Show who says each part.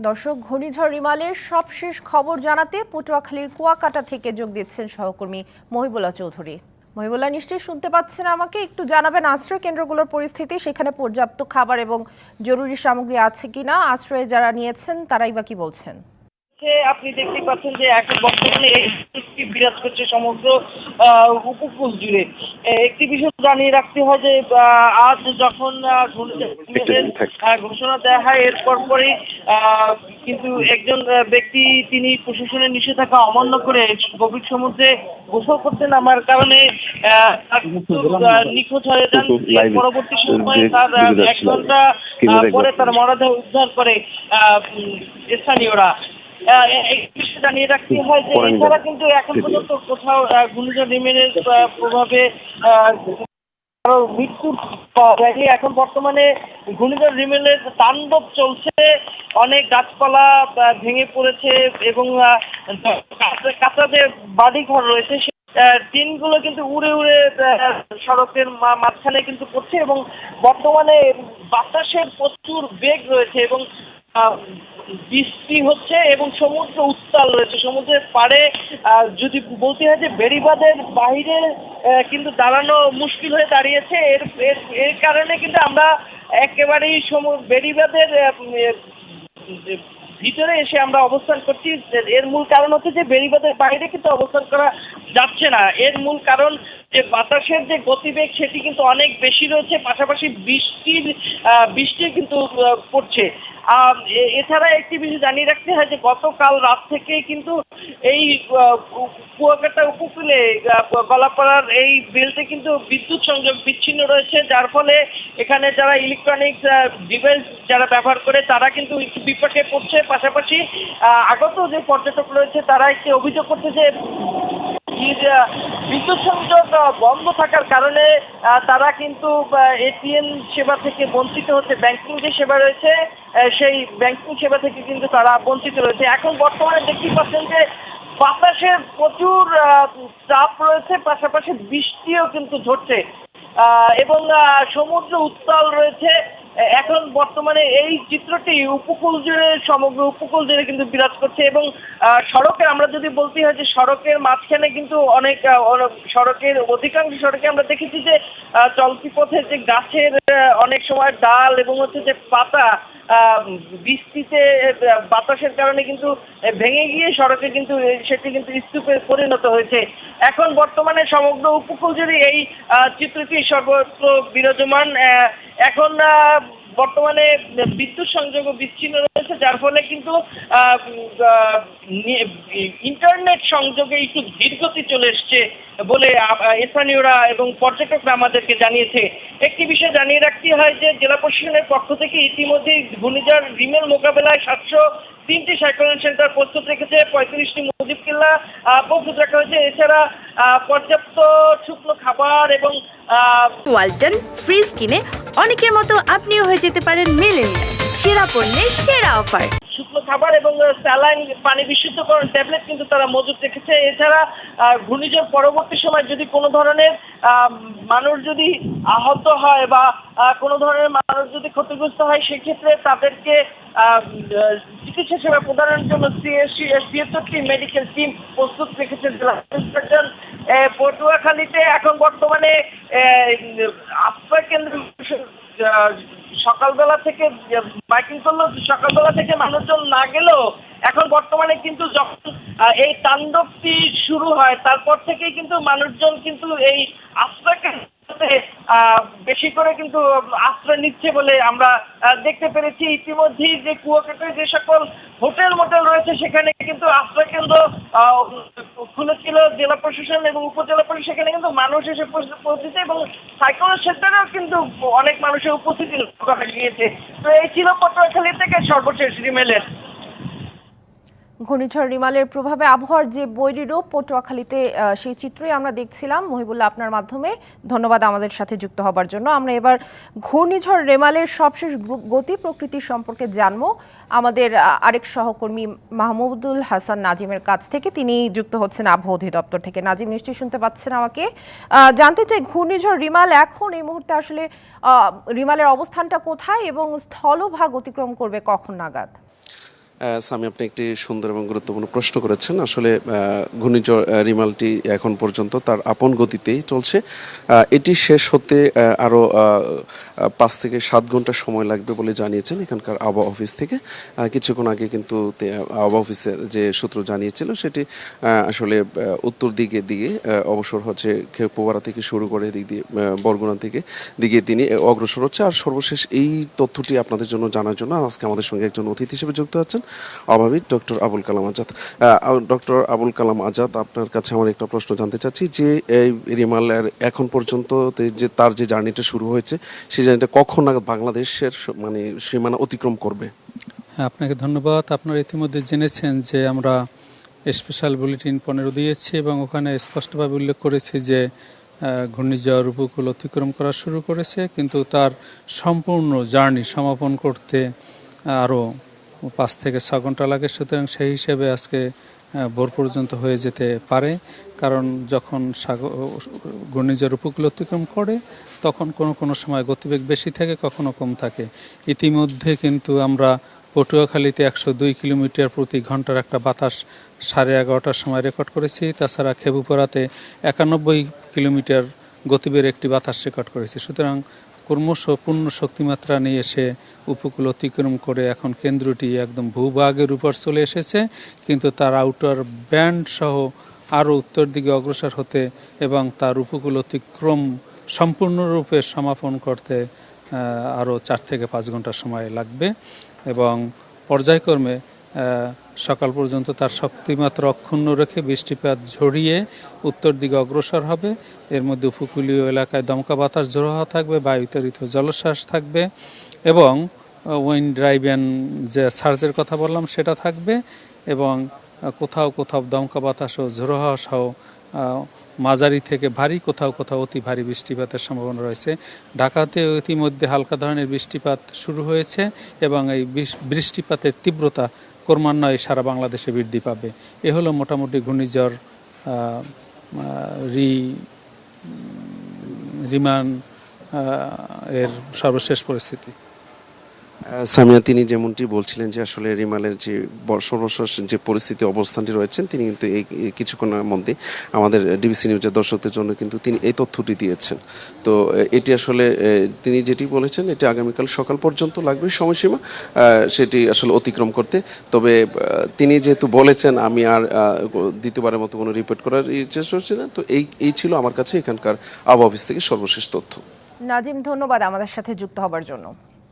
Speaker 1: দর্শক, ঘূর্ণিঝড় রিমালের সবশেষ খবর জানাতে পটুয়াখালীর কুয়াকাটা থেকে যোগ দিচ্ছেন সহকর্মী মহিবুলা চৌধুরী। মহিবুল্লাহ, নিশ্চয়ই শুনতে পাচ্ছেন আমাকে? একটু জানাবেন আশ্রয় কেন্দ্রগুলোর পরিস্থিতি, সেখানে পর্যাপ্ত খাবার এবং জরুরি সামগ্রী আছে কিনা? আশ্রয়ে যারা নিয়েছেন, তারাই বা কি বলছেন?
Speaker 2: যে আপনি দেখতে পাচ্ছেন যে এখন বর্তমানে বিরাজ করছে সমগ্র উপকূল জুড়ে। একটি বিষয় জানিয়ে রাখতে হয় যে আজ যখন ঘোষণা দেওয়া হয় এরপর পরই কিন্তু একজন ব্যক্তি তিনি প্রশাসনের নিষেধাজ্ঞা অমান্য করে গভীর সমুদ্রে গোসল করতে নামার কারণে আহ, তার নিখোঁজ হয়ে যান। পরবর্তী সময়ে তার এক ঘণ্টা পরে তার মরদেহ উদ্ধার করে আহ, স্থানীয়রা। জানিয়ে রাখতে হয় যে এছাড়া কিন্তু এখন পর্যন্ত কোথাও ঘূর্ণিঝড় রিমেনের প্রভাবে মৃত্যুর পাওয়া যায়নি। এখন বর্তমানে ঘূর্ণিঝড় রিমেলের তাণ্ডব চলছে। অনেক গাছপালা ভেঙে পড়েছে এবং কাঁচা- যে বাড়িঘর রয়েছে সে টিনগুলো কিন্তু উড়ে উড়ে সড়কের মাঝখানে কিন্তু পড়ছে এবং বর্তমানে বাতাসের প্রচুর বেগ রয়েছে এবং বৃষ্টি হচ্ছে এবং সমুদ্র উত্তাল রয়েছে। সমুদ্রের পাড়ে যদি বলতে হয় যে বেড়িবাঁধের বাইরে আহ, কিন্তু দাঁড়ানো মুশকিল হয়ে দাঁড়িয়েছে। এর এর কারণে কিন্তু আমরা একেবারেই যে ভিতরে এসে আমরা অবস্থান করছি। এর মূল কারণ হচ্ছে যে বেড়িবাঁধের বাইরে কিন্তু অবস্থান করা যাচ্ছে না। এর মূল কারণ যে বাতাসের যে গতিবেগ সেটি কিন্তু অনেক বেশি রয়েছে, পাশাপাশি বৃষ্টির বৃষ্টি কিন্তু পড়ছে। এছাড়া একটি বিষয় জানিয়ে রাখতে হয় যে গতকাল রাত থেকে কিন্তু এই কুয়াকাটা উপকূলে গলাপাড়ার এই বেল্টে কিন্তু বিদ্যুৎ সংযোগ বিচ্ছিন্ন রয়েছে, যার ফলে এখানে যারা ইলেকট্রনিক্স ডিভাইস যারা ব্যবহার করে, তারা কিন্তু বিপাকে পড়ছে। পাশাপাশি আগত যে পর্যটক রয়েছে, তারা একটি অভিযোগ করছে যে বিদ্যুৎ সংযোগ বন্ধ থাকার কারণে তারা কিন্তু এটিএম সেবা থেকে বঞ্চিত হচ্ছে, ব্যাংকিং যে সেবা রয়েছে সেই ব্যাংকিং সেবা থেকে কিন্তু তারা বঞ্চিত রয়েছে। এখন বর্তমানে দেখতে পাচ্ছেন যে বাতাসের প্রচুর চাপ রয়েছে, পাশাপাশি বৃষ্টিও কিন্তু ঝরছে এবং সমুদ্র উত্তাল রয়েছে। এখন বর্তমানে এই চিত্রটি উপকূল জুড়ে সমগ্র উপকূল জুড়ে কিন্তু বিরাজ করছে এবং সড়কে আমরা যদি বলতে হয় যে সড়কের মাঝখানে কিন্তু অনেক সড়কের, অধিকাংশ সড়কে আমরা দেখেছি যে চলতি পথে যে গাছের অনেক সময় ডাল এবং হচ্ছে যে পাতা বৃষ্টিতে বাতাসের কারণে কিন্তু ভেঙে গিয়ে সড়কে কিন্তু সেটি কিন্তু স্তূপে পরিণত হয়েছে। এখন বর্তমানে সমগ্র উপকূল জুড়ে এই চিত্রটি সর্বত্র বিরাজমান এখন বর্তমানে বিদ্যুৎ সংযোগ বিচ্ছিন্ন যার ফলে কিন্তু ইন্টারনেট সংযোগে একটু ধীরগতি চলে এসছে বলে স্থানীয়রা এবং পর্যটকরা আমাদেরকে জানিয়েছে। একটি বিষয় জানিয়ে রাখতে হয় যে, জেলা প্রশাসনের পক্ষ থেকে ইতিমধ্যেই ঘূর্ণিঝড় রিমেল মোকাবেলায় সাতশো তিনটি সাইক্লোন সেন্টার প্রস্তুত রেখেছে। পঁয়ত্রিশটি মুজিব কিল্লা প্রস্তুত রাখা হয়েছে। এছাড়া পর্যাপ্ত শুকনো খাবার এবং
Speaker 3: ওয়ালটন ফ্রিজ কিনে অনেকের মতো আপনিও হয়ে যেতে পারেন মেলেনিয়া সেরা পণ্যের সেরা অফার।
Speaker 2: শুকনো খাবার এবং স্যালাইন পানি বিশুদ্ধকরণ ট্যাবলেট কিন্তু তারা মজুত রেখেছে। এছাড়া ঘূর্ণিঝড় পরবর্তী সময় যদি কোনো ধরনের মানুষ যদি আহত হয় বা কোনো ধরনের মানুষ যদি ক্ষতিগ্রস্ত হয়, সেক্ষেত্রে তাদেরকে চিকিৎসা সেবা প্রদানের জন্য ছিয়াত্তরটি মেডিকেল টিম প্রস্তুত রেখেছে জেলা সার্জন। পটুয়াখালীতে এখন বর্তমানে আশ্রয় কেন্দ্র সকালবেলা থেকে বাইকিং করল, সকালবেলা থেকে মানুষজন না গেলেও এখন বর্তমানে কিন্তু যখন এই তাণ্ডবটি শুরু হয়, তারপর থেকেই কিন্তু মানুষজন কিন্তু এই আশ্রয় কেন্দ্রতে বেশি করে কিন্তু আশ্রয় নিচ্ছে বলে আমরা দেখতে পেরেছি। ইতিমধ্যেই যে কুয়াকাটায় যে সকল হোটেল মোটেল রয়েছে, সেখানে কিন্তু আশ্রয় কেন্দ্র খুলেছিল জেলা প্রশাসন এবং উপজেলা প্রশাসন সেখানে কিন্তু মানুষ এসে পৌঁছেছে এবং সাইক্লোন সেন্টারেও কিন্তু অনেক মানুষের উপস্থিতি লক্ষ্য করা গিয়েছে। তো এই ছিল পটুয়াখালী থেকে সর্বশেষ রিমেলের
Speaker 1: ঘূর্ণিঝড় রিমালের প্রভাবে আবহাওয়ার যে বৈরূপ পটুয়াখালীতে সেই চিত্রই আমরা দেখছিলাম। মহিবুল্লাহ, আপনার মাধ্যমে ধন্যবাদ আমাদের সাথে যুক্ত হবার জন্য। আমরা এবার ঘূর্ণিঝড় রেমালের সবশেষ গতি প্রকৃতি সম্পর্কে জানব। আমাদের আরেক সহকর্মী মাহমুদুল হাসান নাজিমের কাছ থেকে তিনি যুক্ত হচ্ছেন আবহাওয়া অধিদপ্তর থেকে। নাজিম, নিশ্চয়ই শুনতে পাচ্ছেন আমাকে? জানতে চাই, ঘূর্ণিঝড় রিমাল এখন এই মুহূর্তে আসলে রিমালের অবস্থানটা কোথায় এবং স্থলভাগ অতিক্রম করবে কখন নাগাদ?
Speaker 4: সামি আপনি একটি সুন্দর এবং গুরুত্বপূর্ণ প্রশ্ন করেছেন। আসলে ঘূর্ণিঝড় রিমালটি এখন পর্যন্ত তার আপন গতিতেই চলছে। এটি শেষ হতে আহ, আরও আহ, আহ, পাঁচ থেকে সাত ঘণ্টা সময় লাগবে বলে জানিয়েছেন এখানকার আবহাওয়া অফিস থেকে। কিছুক্ষণ আগে কিন্তু আবহাওয়া অফিসের যে সূত্র জানিয়েছিল সেটি আসলে উত্তর দিকে দিকে আহ, অবসর হচ্ছে খেপুপাড়া থেকে শুরু করে এদিক দিয়ে বরগুনা থেকে দিকে তিনি অগ্রসর হচ্ছে। আর সর্বশেষ এই তথ্যটি আপনাদের জন্য জানার জন্য আজকে আমাদের সঙ্গে একজন অতিথি হিসেবে যুক্ত আছেন। অভাবী ডক্টর আবুল কালাম আজাদ। ডক্টর আবুল কালাম আজাদ, আপনার কাছে আমার একটা প্রশ্ন জানতে চাচ্ছি যে এই রিমালের এখন পর্যন্ত যে তার যে জার্নিটা শুরু হয়েছে, সেই জার্নিটা কখন নাগাদ বাংলাদেশের মানে সীমানা অতিক্রম করবে?
Speaker 5: হ্যাঁ আপনাকে ধন্যবাদ। আপনারা ইতিমধ্যে জেনেছেন যে আমরা স্পেশাল বুলেটিন পনেরো দিয়েছি এবং ওখানে স্পষ্টভাবে উল্লেখ করেছি যে ঘূর্ণিঝড় উপকূল অতিক্রম করা শুরু করেছে, কিন্তু তার সম্পূর্ণ জার্নি সমাপন করতে আরও পাঁচ থেকে ছ ঘণ্টা লাগে, সুতরাং সেই হিসেবে আজকে ভোর পর্যন্ত হয়ে যেতে পারে। কারণ যখন সাগর ঘূর্ণিঝড় উপকূল অতিক্রম করে, তখন কোনো কোনো সময় গতিবেগ বেশি থাকে, কখনো কম থাকে। ইতিমধ্যে কিন্তু আমরা পটুয়াখালীতে একশো দুই কিলোমিটার প্রতি ঘণ্টার একটা বাতাস সাড়ে এগারোটার সময় রেকর্ড করেছি। তাছাড়া খেবুপাড়াতে একানব্বই কিলোমিটার গতিবের একটি বাতাস রেকর্ড করেছি। সুতরাং ক্রমশ পূর্ণ শক্তিমাত্রা নিয়ে এসে উপকূল অতিক্রম করে এখন কেন্দ্রটি একদম ভূভাগের উপর চলে এসেছে, কিন্তু তার আউটার ব্যান্ড সহ আরও উত্তর দিকে অগ্রসর হতে এবং তার উপকূল অতিক্রম সম্পূর্ণরূপে সমাপন করতে আরও চার থেকে পাঁচ ঘণ্টা সময় লাগবে এবং পর্যায়ক্রমে সকাল পর্যন্ত তার শক্তিমাত্রা অক্ষুণ্ণ রেখে বৃষ্টিপাত ঝরিয়ে উত্তর দিকে অগ্রসর হবে। এর মধ্যে উপকূলীয় এলাকায় দমকা বাতাস হওয়া থাকবে বায়ুতাড়িত জলশ্বাস থাকবে এবং উইন্ড ড্রাইভেন যে সার্জের কথা বললাম সেটা থাকবে এবং কোথাও কোথাও দমকা বাতাস ও ঝোড়ো হাওয়া সহ মাঝারি থেকে ভারী, কোথাও কোথাও অতি ভারী বৃষ্টিপাতের সম্ভাবনা রয়েছে। ঢাকাতে ইতিমধ্যে হালকা ধরনের বৃষ্টিপাত শুরু হয়েছে এবং এই বৃষ্টিপাতের তীব্রতা ক্রমান্বয়ে সারা বাংলাদেশে বৃদ্ধি পাবে। এ হলো মোটামুটি ঘূর্ণিঝড় রি রিমান এর সর্বশেষ পরিস্থিতি।
Speaker 4: সামিয়া, তিনি যেমনটি বলছিলেন যে আসলে রিমালের যে সর্বশেষ যে পরিস্থিতি, অবস্থানটি রয়েছেন, তিনি কিন্তু এই কিছুক্ষণের মধ্যে আমাদের ডিবিসি নিউজের দর্শকদের জন্য কিন্তু তিনি এই তথ্যটি দিয়েছেন। তো এটি আসলে তিনি যেটি বলেছেন, এটি আগামীকাল সকাল পর্যন্ত লাগবে সময়সীমা সেটি আসলে অতিক্রম করতে। তবে তিনি যেহেতু বলেছেন, আমি আর দ্বিতীয়বারের মতো কোনো রিপোর্ট করার চেষ্টা করছি না, তো এই এই ছিল আমার কাছে এখানকার আবহাওয়া অফিস থেকে সর্বশেষ তথ্য।
Speaker 1: নাজিম, ধন্যবাদ আমাদের সাথে যুক্ত হবার জন্য।